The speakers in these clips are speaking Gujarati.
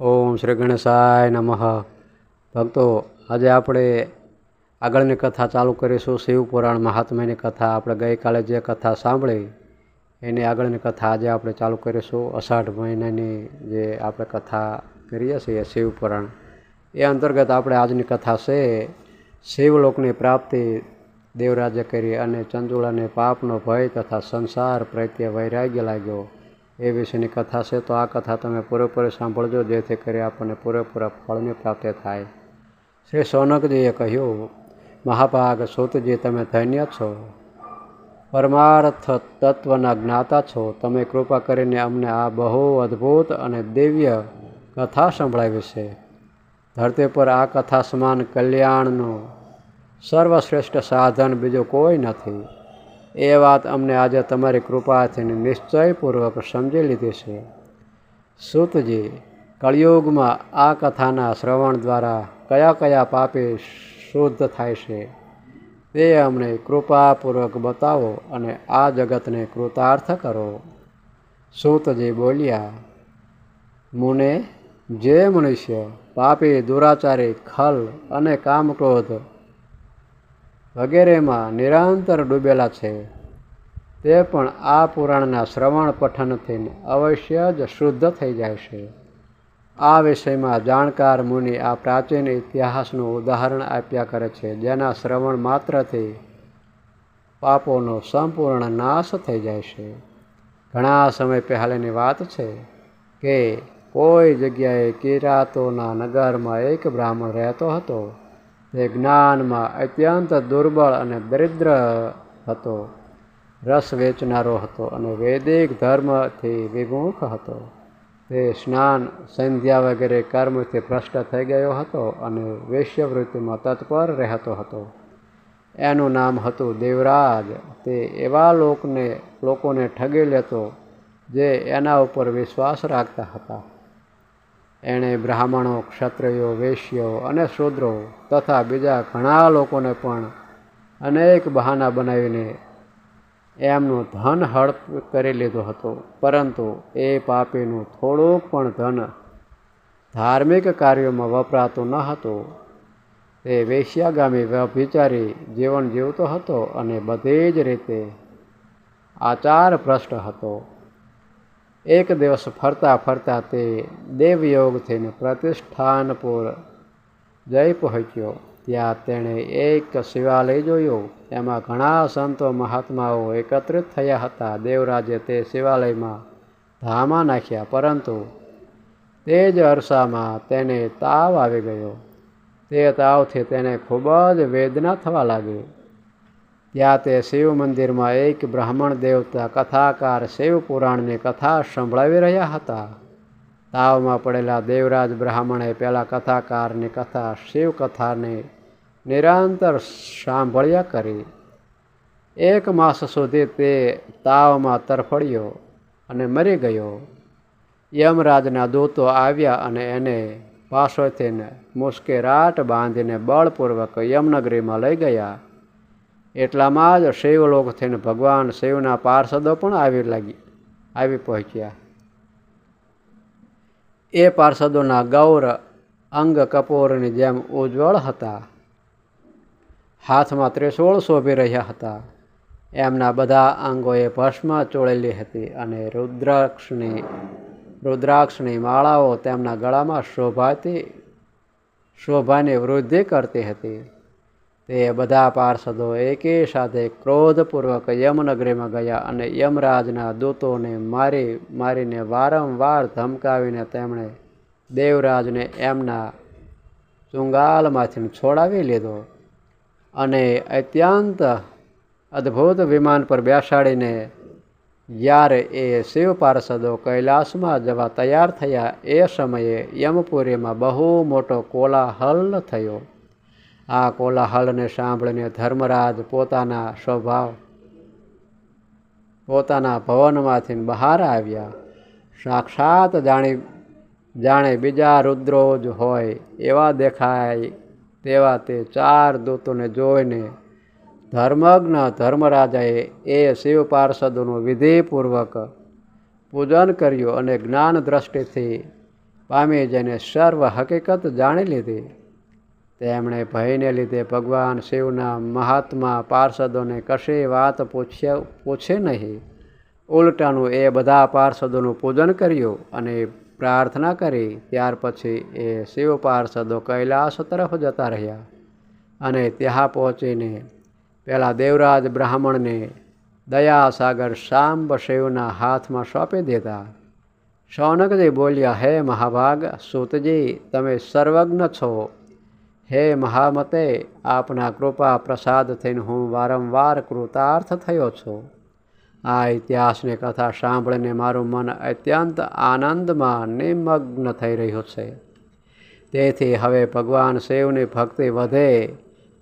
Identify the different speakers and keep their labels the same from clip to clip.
Speaker 1: ઓમ શ્રી ગણેશાય નમઃ. ભક્તો, આજે આપણે આગળની કથા ચાલુ કરીશું. શિવ પુરાણ મહાત્મ્યની કથા. આપણે ગઈકાલે જે કથા સાંભળી, એની આગળની કથા આજે આપણે ચાલુ કરીશું. અષાઢ મહિનાની જે આપણે કથા કરીએ છીએ, શિવ પુરાણ, એ અંતર્ગત આપણે આજની કથા છે, શિવલોકની પ્રાપ્તિ દેવરાજે કરી અને ચંદુલાને પાપનો ભય તથા સંસાર પ્રત્યે વૈરાગ્ય લાગ્યો. એ વિશેની કથા છે, તો આ કથા તમે પૂરેપૂરી સાંભળજો, જેથી કરી આપણને પૂરેપૂરા ફળની પ્રાપ્તિ થાય. શ્રી સોનકજીએ કહ્યું, મહાભાગ સુતજી, તમે ધન્ય છો. પરમાર્થ તત્વના જ્ઞાતા છો. તમે કૃપા કરીને અમને આ બહુ અદ્ભુત અને દિવ્ય કથા સંભળાવી છે. ધરતી પર આ કથા સમાન કલ્યાણનું સર્વશ્રેષ્ઠ સાધન બીજું કોઈ નથી. એ વાત અમને આજે તમારી કૃપાથી નિશ્ચયપૂર્વક સમજી લીધી છે. સૂતજી, કળિયુગમાં આ કથાના શ્રવણ દ્વારા કયા કયા પાપી શુદ્ધ થાય છે તે અમને કૃપાપૂર્વક બતાવો અને આ જગતને કૃતાર્થ કરો. સૂતજી બોલ્યા, મુને, જે મનુષ્ય પાપી, દુરાચારી, ખલ અને કામક્રોધ વગેરેમાં નિરંતર ડૂબેલા છે. તે પણ આ પુરાણના શ્રવણ પઠનથી અવશ્ય જ શુદ્ધ થઈ જાય છે. આ વિષયમાં જાણકાર મુનિ આ પ્રાચીન ઇતિહાસનું ઉદાહરણ આપ્યા કરે છે, જેના શ્રવણ માત્રથી પાપોનો સંપૂર્ણ નાશ થઈ જાય છે. ઘણા સમય પહેલાંની વાત છે કે કોઈ જગ્યાએ કિરાતોના નગરમાં એક બ્રાહ્મણ રહેતો હતો. તે જ્ઞાનમાં અત્યંત દુર્બળ અને દરિદ્ર હતો. રસ વેચનારો હતો અને વૈદિક ધર્મથી વિમુખ હતો. તે સ્નાન, સંધ્યા વગેરે કર્મથી ભ્રષ્ટ થઈ ગયો હતો અને વૈશ્યવૃત્તિમાં તત્પર રહેતો હતો. એનું નામ હતું દેવરાજ. તે એવા લોકને, લોકોને ઠગી લેતો, જે એના ઉપર વિશ્વાસ રાખતા હતા. એણે બ્રાહ્મણો, ક્ષત્રિયો, વૈશ્યો અને શૂદ્રો તથા બીજા ઘણા લોકોને પણ અનેક બહાના બનાવીને એમનું ધન હડપ કરી લીધું હતું. પરંતુ એ પાપીનું થોડુંક પણ ધન ધાર્મિક કાર્યોમાં વપરાતું ન હતું. તે વેશ્યાગામી વ્યભિચારી જીવન જીવતો હતો અને બધી જ રીતે આચાર ભ્રષ્ટ હતો. એક દિવસ ફરતા ફરતા તે દેવયોગથી પ્રતિષ્ઠાનપુર જઈ પહોંચ્યો. ત્યાં તેણે એક શિવાલય જોયું. એમાં ઘણા સંતો મહાત્માઓ એકત્રિત થયા હતા. દેવરાજે તે શિવાલયમાં ધામા નાખ્યા, પરંતુ તે જ અરસામાં તેને તાવ આવી ગયો. તે તાવથી તેને ખૂબ જ વેદના થવા લાગી. ત્યાં તે શિવ મંદિરમાં એક બ્રાહ્મણ દેવતા કથાકાર શિવ પુરાણની કથા સંભળાવી રહ્યા હતા તાવમાં પડેલા દેવરાજ બ્રાહ્મણે પહેલાં કથાકારની કથા શિવ કથાને નિરંતર સાંભળ્યા કરી એક માસ સુધી તે તાવમાં તરફડ્યો અને મરી ગયો યમરાજના દૂતો આવ્યા અને એને પાછળથી મુસ્કેરાટ બાંધીને બળપૂર્વક યમનગરીમાં લઈ ગયા એટલામાં જ શિવલોકથી ભગવાન શિવના પાર્ષદો પણ આવી લાગી, આવી પહોંચ્યા. એ પાર્ષદોના ગૌર અંગ કપૂરની જેમ ઉજ્જવળ હતા. હાથમાં ત્રિશૂળ શોભી રહ્યા હતા. એમના બધા અંગોએ ભસ્મ ચોળેલી હતી અને રુદ્રાક્ષની રુદ્રાક્ષની માળાઓ તેમના ગળામાં શોભાતી, શોભાની વૃદ્ધિ કરતી હતી. તે બધા પાર્ષદો એકે સાથે ક્રોધપૂર્વક યમનગરીમાં ગયા અને યમરાજના દૂતોને મારી, મારીને વારંવાર ધમકાવીને તેમણે દેવરાજને એમના ચુંગાલમાંથી છોડાવી લીધો અને અત્યંત અદ્ભુત વિમાન પર બેસાડીને જ્યારે એ શિવ પાર્ષદો કૈલાસમાં જવા તૈયાર થયા એ સમયે યમપુરીમાં બહુ મોટો કોલાહલ થયો. આ કોલાહલને સાંભળીને ધર્મરાજ પોતાના સ્વભાવ, પોતાના ભવનમાંથી બહાર આવ્યા. સાક્ષાત જાણી, જાણે બીજા રુદ્રો જ હોય એવા દેખાય તેવા તે ચાર દૂતોને જોઈને ધર્મજ્ઞ ધર્મરાજાએ એ શિવ પાર્ષદોનું વિધિપૂર્વક પૂજન કર્યું અને જ્ઞાન દ્રષ્ટિથી પામી જઈને સર્વ હકીકત જાણી લીધી. તેમણે ભયને લીધે ભગવાન શિવના મહાત્મા પાર્ષદોને કશી વાત પૂછ્યા, પૂછે નહીં. ઉલટાનું એ બધા પાર્ષદોનું પૂજન કર્યું અને પ્રાર્થના કરી, ત્યાર પછી એ શિવ પાર્ષદો કૈલાસ તરફ જતા રહ્યા. અને ત્યાં પહોંચીને પહેલાં દેવરાજ બ્રાહ્મણને દયા સાગર શાંબ શિવના હાથમાં સોંપી દીધા. શૌનકજી બોલ્યા, હે મહાભાગ, સૂતજી, તમે સર્વજ્ઞ છો. હે મહામતે, આપના કૃપા પ્રસાદ થઈને હું વારંવાર કૃતાર્થ થયો છું. આ ઇતિહાસની કથા સાંભળીને મારું મન અત્યંત આનંદમાં નિમગ્ન થઈ રહ્યું છે. તેથી હવે ભગવાન શિવની ભક્તિ વધે,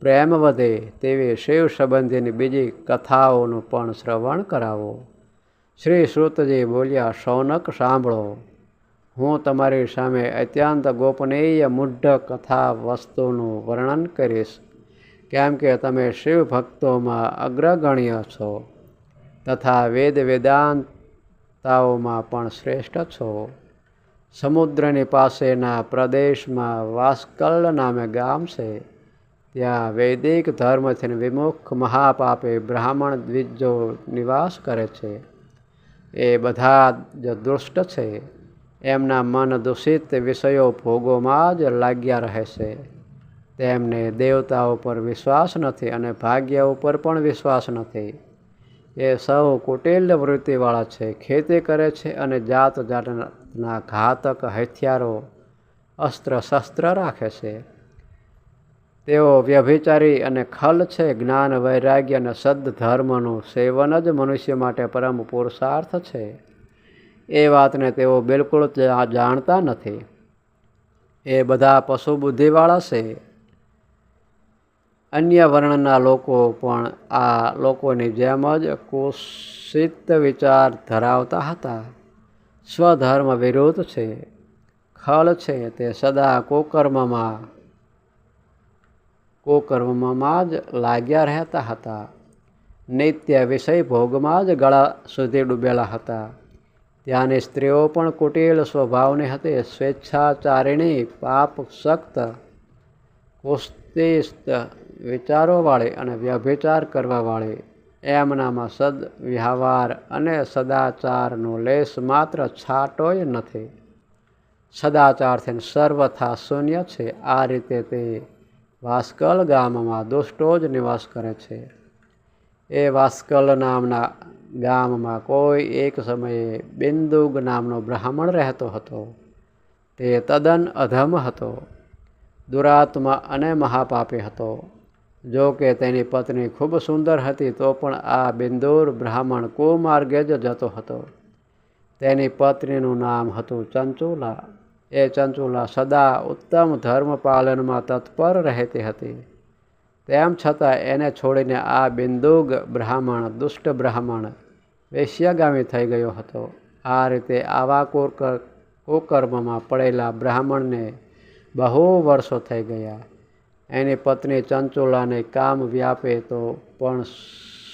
Speaker 1: પ્રેમ વધે તેવી શિવ સંબંધીની બીજી કથાઓનું પણ શ્રવણ કરાવો. શ્રી શ્રુતજી બોલ્યા, શૌનક સાંભળો. હું તમારી સામે અત્યંત ગોપનીય મુઢ કથા વસ્તુનું વર્ણન કરીશ. કેમ કે તમે શિવ ભક્તોમાં અગ્રગણ્ય છો તથા વેદ વેદાંતાઓમાં પણ શ્રેષ્ઠ છો. સમુદ્રની પાસેના પ્રદેશમાં વાસ્કલ નામે ગામ છે. ત્યાં વૈદિક ધર્મથી વિમુખ મહાપાપે બ્રાહ્મણ દ્વિજો નિવાસ કરે છે. એ બધા જ દુષ્ટ છે. એમના મન દૂષિત વિષયો ભોગોમાં જ લાગ્યા રહે છે તેમને દેવતાઓ પર વિશ્વાસ નથી અને ભાગ્ય ઉપર પણ વિશ્વાસ નથી. એ સૌ કુટિલ વૃત્તિવાળા છે, ખેતી કરે છે અને જાત જાતના ઘાતક હથિયારો અસ્ત્ર શસ્ત્ર રાખે છે. તેઓ વ્યભિચારી અને ખલ છે, જ્ઞાન, વૈરાગ્ય અને સદ્ધર્મનું સેવન જ મનુષ્ય માટે પરમ પુરુષાર્થ છે. એ વાતને તેઓ બિલકુલ જાણતા નથી. એ બધા પશુ બુદ્ધિવાળા છે. અન્ય વર્ણના લોકો પણ આ લોકોની જેમ જ કુષિત વિચાર ધરાવતા હતા. સ્વધર્મ વિરુદ્ધ છે. ખલ છે તે સદા કુકર્મમાં કુકર્મમાં જ લાગ્યા રહેતા હતા. નિત્ય વિષય ભોગમાં જ ગળા સુધી ડૂબેલા હતા. ત્યાંની સ્ત્રીઓ પણ કુટિલ સ્વભાવની હતી. સ્વેચ્છાચારિણી, પાપ સખ્ત કુસ્તિસ્ત વિચારોવાળી અને વ્યભિચાર કરવાવાળી. એમનામાં સદ વ્યવહાર અને સદાચારનો લેશ માત્ર છાંટોય નથી. સદાચારથી સર્વથા શૂન્ય છે. આ રીતે તે વાસ્કલ ગામમાં દુષ્ટો જ નિવાસ કરે છે. એ વાસ્કલ નામના ગામમાં કોઈ એક સમયે બિંદુગ નામનો બ્રાહ્મણ રહેતો હતો. તે તદ્દન અધમ હતો. દુરાત્મા અને મહાપાપી હતો. જો કે તેની પત્ની ખૂબ સુંદર હતી, તો પણ આ બિંદુર બ્રાહ્મણ કુમાર્ગે જ જતો હતો. તેની પત્નીનું નામ હતું ચંચુલા. એ ચંચુલા સદા ઉત્તમ ધર્મ પાલનમાં તત્પર રહેતી હતી. તેમ છતાં એને છોડીને આ બિંદુગ બ્રાહ્મણ, દુષ્ટ બ્રાહ્મણ વેશ્યાગામી થઈ ગયો હતો. આ રીતે આવા કુકર્મમાં પડેલા બ્રાહ્મણને બહુ વર્ષો થઈ ગયા. એની પત્ની ચંચુલાને કામ વ્યાપે તો પણ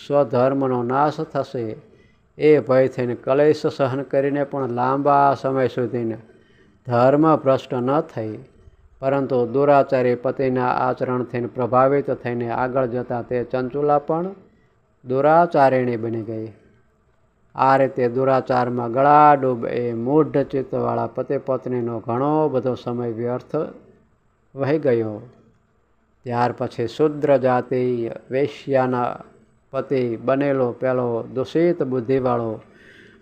Speaker 1: સ્વધર્મનો નાશ થશે એ ભય થઈને કલેશ સહન કરીને પણ લાંબા સમય સુધીને ધર્મ ભ્રષ્ટ ન થઈ. પરંતુ દુરાચારી પતિના આચરણથી પ્રભાવિત થઈને આગળ જતાં તે ચંચુલા પણ દુરાચારિણી બની ગઈ. આ રીતે દુરાચારમાં ગળાડૂબ એ મૂઢ ચિત્તવાળા પતિ પત્નીનો ઘણો બધો સમય વ્યર્થ વહી ગયો. ત્યાર પછી શુદ્ર જાતિ વેશ્યાના પતિ બનેલો પેલો દૂષિત બુદ્ધિવાળો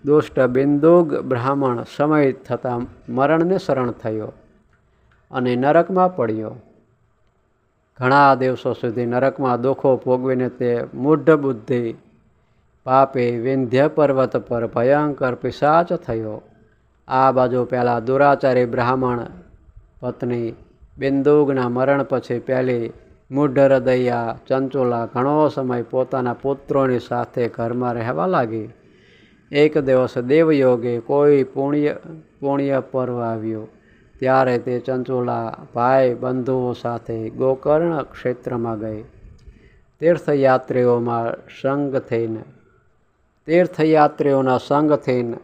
Speaker 1: દુષ્ટ બિંદુગ બ્રાહ્મણ સમય થતાં મરણને શરણ થયો. અને નરકમાં પડ્યો. ઘણા દિવસો સુધી નરકમાં દુઃખો ભોગવીને તે મૂઢ બુદ્ધિ, પાપે વિંધ્ય પર્વત પર ભયંકર પિશાચ થયો. આ બાજુ પહેલાં દુરાચારી બ્રાહ્મણ પત્ની બિંદુગના મરણ પછી પહેલી મૂઢ હૃદયા ચંચુલા ઘણો સમય પોતાના પુત્રોની સાથે ઘરમાં રહેવા લાગી. એક દિવસ દેવયોગે કોઈ પુણ્ય પુણ્ય પર્વ આવ્યો. ત્યારે તે ચંચુલા ભાઈ બંધુઓ સાથે ગોકર્ણ ક્ષેત્રમાં ગઈ. તીર્થયાત્રીઓમાં સંગ થઈને, તીર્થયાત્રીઓના સંગ થઈને,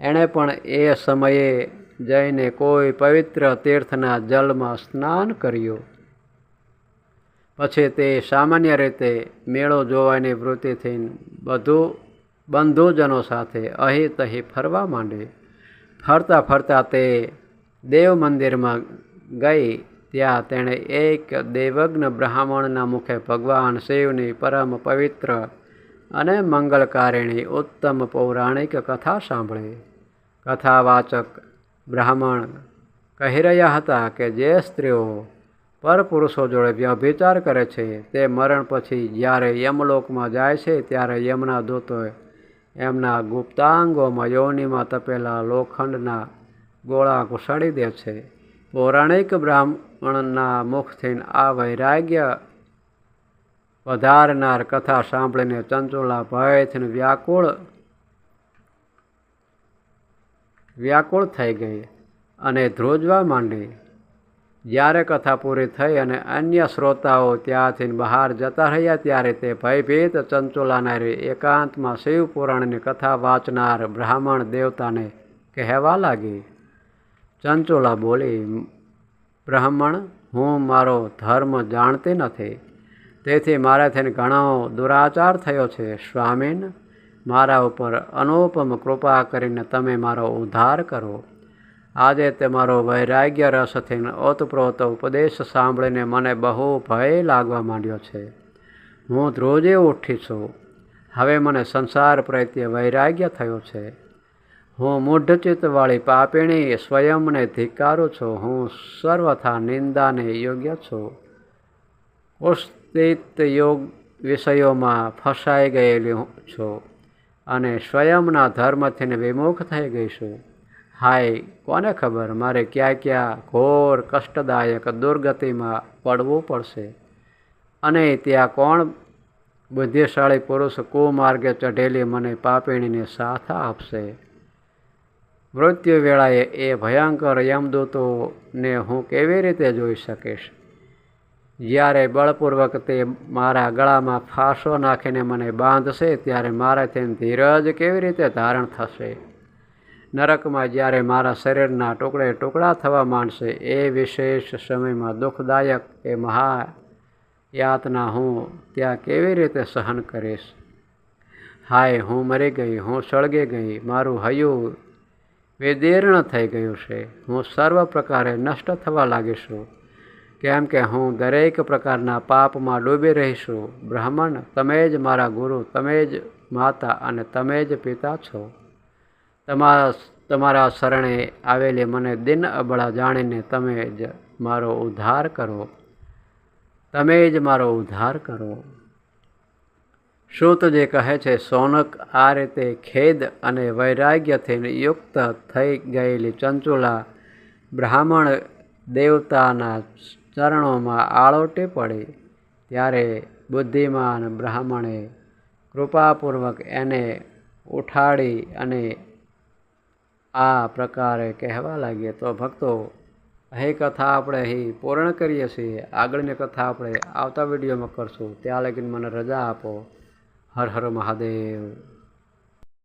Speaker 1: એણે પણ એ સમયે જઈને કોઈ પવિત્ર તીર્થના જલમાં સ્નાન કર્યું. પછી તે સામાન્ય રીતે મેળો જોવાની વૃત્તિ થઈને બધું બંધુજનો સાથે અહીં તહીં ફરવા માંડે. ફરતા ફરતા તે દેવ મંદિરમાં ગઈ ત્યાં તેણે એક દેવજ્ઞ બ્રાહ્મણના મુખે ભગવાન શિવની પરમ પવિત્ર અને મંગળકારિણી ઉત્તમ પૌરાણિક કથા સાંભળી. કથાવાચક બ્રાહ્મણ કહી રહ્યા હતા કે જે સ્ત્રીઓ પરપુરુષો જોડે વ્યભિચાર કરે છે તે મરણ પછી જ્યારે યમલોકમાં જાય છે ત્યારે યમના દૂતોએ એમના ગુપ્તાંગોમાં યોનિમાં તપેલા લોખંડના ગોળા ઘુસાડી દે છે. પૌરાણિક બ્રાહ્મણના મુખથી આ વૈરાગ્ય વધારનાર કથા સાંભળીને ચંચુલા ભયથી વ્યાકુળ વ્યાકુળ થઈ ગઈ અને ધ્રોજવા માંડી. જ્યારે કથા પૂરી થઈ અને અન્ય શ્રોતાઓ ત્યાંથી બહાર જતા રહ્યા ત્યારે તે ભયભીત ચંચુલાનારી એકાંતમાં શિવ પુરાણની કથા વાંચનાર બ્રાહ્મણ દેવતાને કહેવા લાગી. ચંચુલા બોલી, બ્રાહ્મણ, હું મારો ધર્મ જાણતી નથી. તેથી મારાથી ઘણો દુરાચાર થયો છે, સ્વામીન. મારા ઉપર અનુપમ કૃપા કરીને તમે મારો ઉદ્ધાર કરો. આજે તે મારો વૈરાગ્ય રસથી ઓતપ્રોત ઉપદેશ સાંભળીને મને બહુ ભય લાગવા માંડ્યો છે. હું ધ્રુજે ઉઠી છું. હવે મને સંસાર પ્રત્યે વૈરાગ્ય થયો છે. હું મૂઢચિત્તવાળી પાપીણી, સ્વયંને ધિકારું છું. હું સર્વથા નિંદાને યોગ્ય છું. ઉસ્તિત યોગ વિષયોમાં ફસાઈ ગયેલી છું અને સ્વયંના ધર્મથીને વિમુખ થઈ ગઈ છું. હાય, કોને ખબર? મારે ક્યાં ક્યાં ઘોર કષ્ટદાયક દુર્ગતિમાં પડવું પડશે. અને ત્યાં કોણ બુદ્ધિશાળી પુરુષ કુમાર્ગે ચઢેલી મને પાપીણીને સાથ આપશે? મૃત્યુ વેળાએ એ ભયંકર યમદૂતોને હું કેવી રીતે જોઈ શકીશ? જ્યારે બળપૂર્વક તે મારા ગળામાં ફાંસો નાખીને મને બાંધશે, ત્યારે મારાથી ધીરજ કેવી રીતે ધારણ થશે? નરકમાં જ્યારે મારા શરીરના ટુકડે ટુકડા થવા માંડશે, એ વિશેષ સમયમાં દુઃખદાયક એ મહા યાતના હું ત્યાં કેવી રીતે સહન કરીશ? હાય, હું મરી ગઈ, હું સળગી ગઈ, મારું હયું વિદીર્ણ થઈ ગયું છે. હું સર્વ પ્રકારે નષ્ટ થવા લાગીશું કેમ કે હું દરેક પ્રકારના પાપમાં ડૂબી રહીશું બ્રાહ્મણ, તમે જ મારા ગુરુ, તમે જ માતા અને તમે જ પિતા છો. તમારા તમારા શરણે આવેલી મને દિન અબળા જાણીને તમે જ મારો ઉદ્ધાર કરો. તમે જ મારો ઉદ્ધાર કરો. શુત જે કહે છે, સોનક આ રીતે ખેદ અને વૈરાગ્યથી યુક્ત થઈ ગયેલી ચંચુલા બ્રાહ્મણ દેવતાના ચરણોમાં આળોટી પડી. ત્યારે બુદ્ધિમાન બ્રાહ્મણે કૃપાપૂર્વક એને ઉઠાડી અને આ પ્રકારે કહેવા લાગીએ તો ભક્તો, અહીં કથા આપણે અહીં પૂર્ણ કરીએ છીએ. આગળની કથા આપણે આવતા વિડીયોમાં કરશું. ત્યાં લગીને મને રજા આપો. હર હર મહાદેવ.